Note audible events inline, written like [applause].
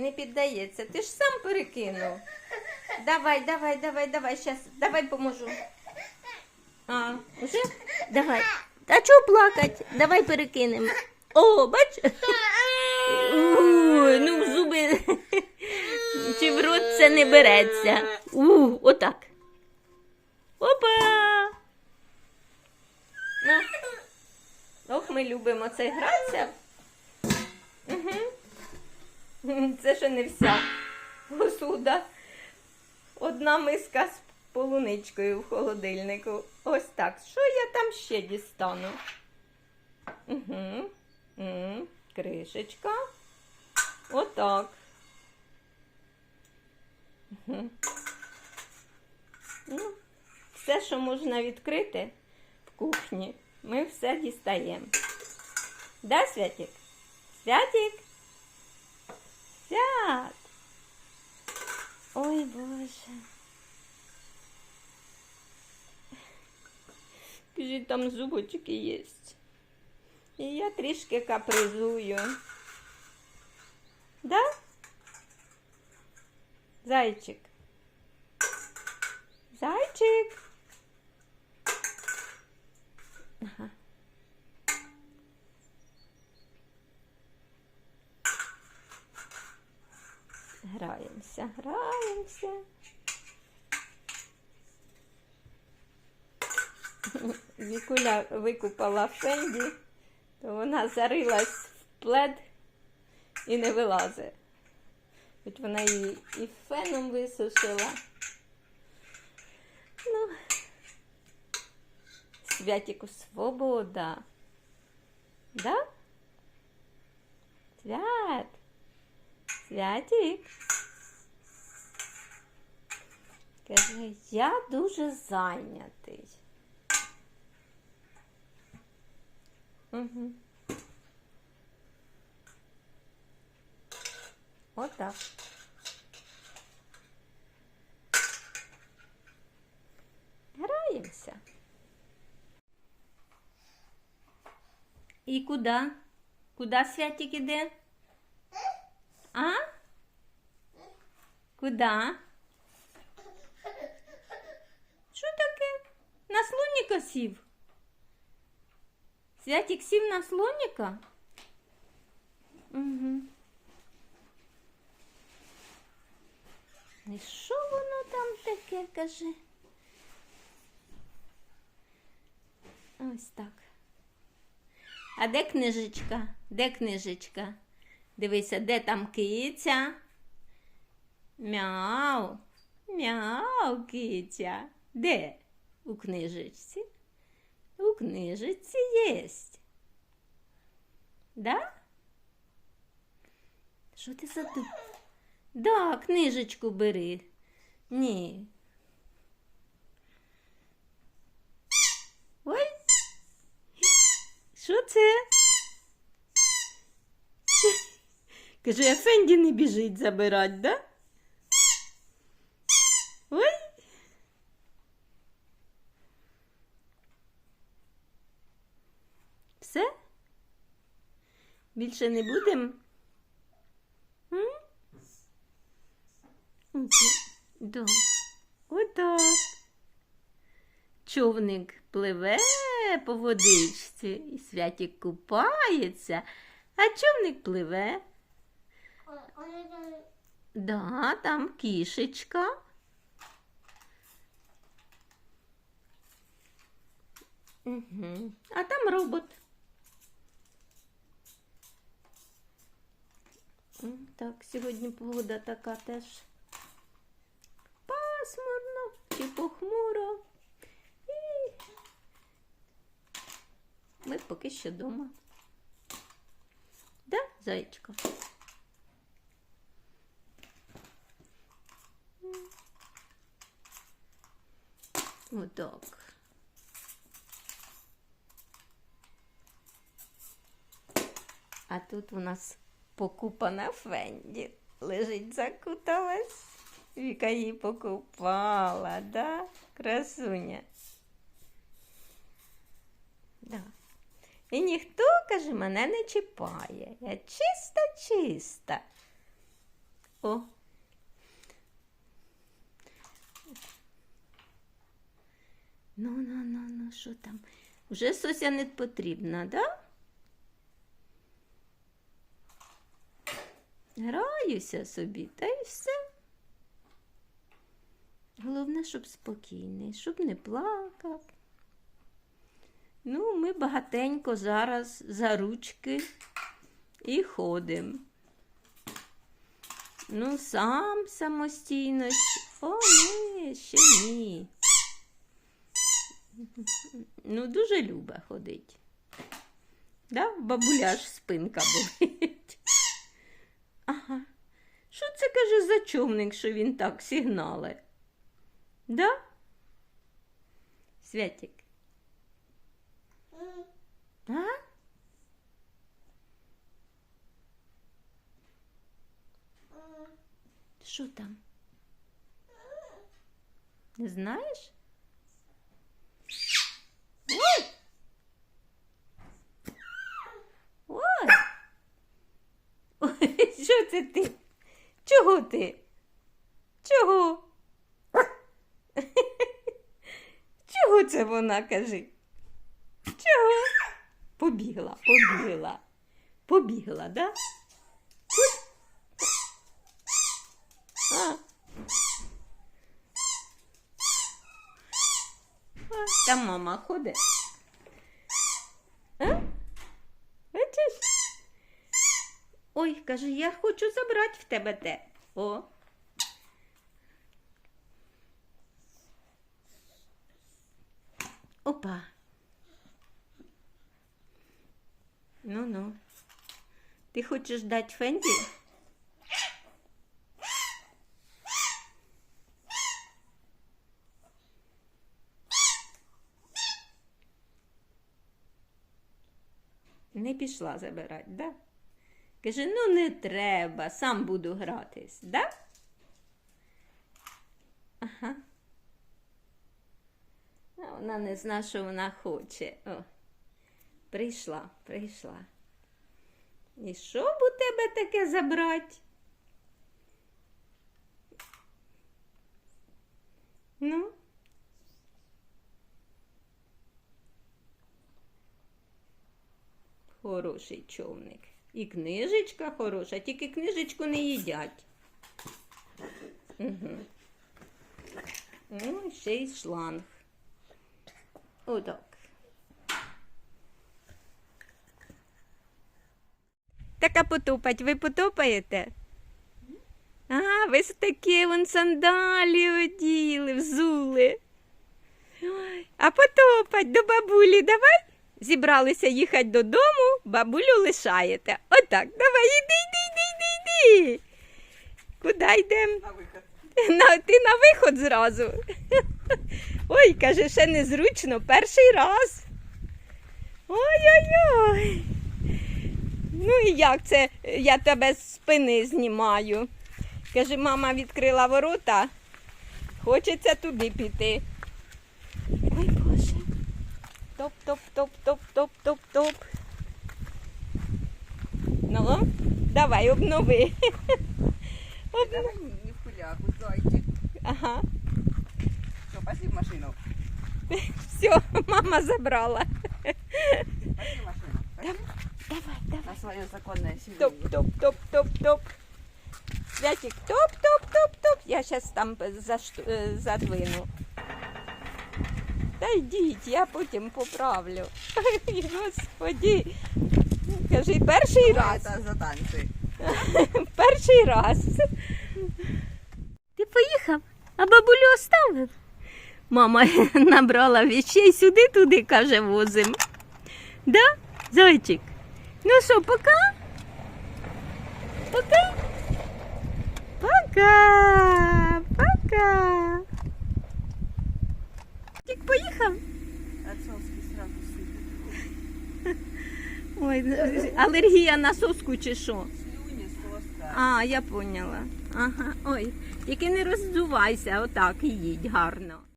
Не піддається. Ти ж сам перекинув. Давай, давай, давай, давай, щас, давай поможу. А, уже? Давай. А чого плакать? Давай перекинемо. О, бач? Ой, ну в зуби. Чи в рот це не береться. У, отак. Опа! Ну. Ох, ми любимо це гратися. Угу. Це ще не вся посуда. Одна миска з полуничкою в холодильнику. Ось так. Що я там ще дістану? Угу. Угу. Кришечка. Отак. Угу. Ну, все, що можна відкрити в кухні, ми все дістаємо. Да, Святик? Святик? Свят. Ой, Боже. Кажіть, там зубочки є. І я трішки капризую. Да? Зайчик. Зайчик. Ага. Граємося, граємося. Вікуля викупала Фенді, то вона зарилась в плед і не вилазить. Хоч вона її і феном висушила. Ну, Святіку свобода. Да? Свят. Святік. Каже, я дуже зайнятий. Угу. Отак. Граємося. І куди? Куди Святик іде? А? Куди? Що таке? На слоніка сів? Святик сів на слоніка? Угу. І що воно там таке, каже? Ось так. А де книжечка? Де книжечка? Дивися, де там киця? Мяу. Мяу, киця. Де? У книжечці? У книжечці єсть. Да? Що ти за? Да, книжечку бери. Ні. Ой. Що це? Каже, а Фенді не біжить забирати, да? Ой. Все? Більше не будемо? Да. Отак. Човник пливе по водичці, і святік купається, а човник пливе. Да, там кішечка. Угу. А там робот. Так, сьогодні погода така теж пасмурно чи похмуро. І ми поки що вдома. Да, зайчка? Отак. А тут у нас покупана Фенді. Лежить закуталась. Віка її покупала, да? Красуня. Да. І ніхто, каже, мене не чіпає. Я чиста, чиста. О. Ну, ну, ну, ну, що там? Вже Сося не потрібна, да? Граюся собі, та й все. Головне, щоб спокійний, щоб не плакав. Ну, ми багатенько зараз за ручки і ходимо. Ну, сам самостійно. О, ні, ще ні. Ну, дуже любе ходить. Да? Бабуля аж спинка болить. Ага. Що це каже за човник, що він так сигнале? Да? Святик. А? Що там? Знаєш? Ой! Ой! Ой, що це ти? Чого ти? Чого? Чого це вона кажи? Чого? Побігла, побігла. Побігла, да? А. А, Там мама ходить. А? Бачиш? Ой, каже, я хочу забрати в тебе те. О. Опа. Ну-ну. Ти хочеш дати Фенді? Не пішла забирати, да? Каже, ну не треба, сам буду гратись, да? Ага. А вона не знає, що вона хоче. О, прийшла, прийшла. І що б у тебе таке забрати? Ну? Хороший човник. І книжечка хороша, тільки книжечку не їдять. Угу. Ну, ще й шланг. Отак. Така потопать, ви потопаєте? А, ви такі вон сандалі оділи, взули. А потопать до бабулі давай. Зібралися їхати додому, бабулю лишаєте. Отак, давай, іди, іди, іди, іди, іди. Куди йдемо? На виход. На, ти на виход зразу. [laughs] Ой, каже, ще незручно, перший раз. Ой-ой-ой. Ну і як це я тебе з спини знімаю? Каже, мама відкрила ворота, хочеться туди піти. Ой, Боже. Топ-топ-топ-топ-топ-топ-топ. Ну, давай, обнови. [laughs] Давай не в хуляку, зайчик. Ага. Все, пошли в машину. [laughs] Все, мама забрала. Пошли в машину. Пошли. Давай, давай. На свое законное Топ, сиденье. топ, топ, топ, топ. Святик, топ, топ, топ, топ. Я зараз там зашту- е, задвину. Та йдіть, я потім поправлю. [laughs] Господі. Кажи, перший раз. За танцы. [laughs] Перший раз. Ти поїхав, а бабулю оставив. Мама [laughs] набрала вещей сюди-туди, каже, возим. Да, зайчик? Ну що, пока? Пока? Пока. Пока. Алергія на соску чи що? Слюні. А, я поняла. Ага. Ой, тільки не роздувайся, отак і їдь гарно.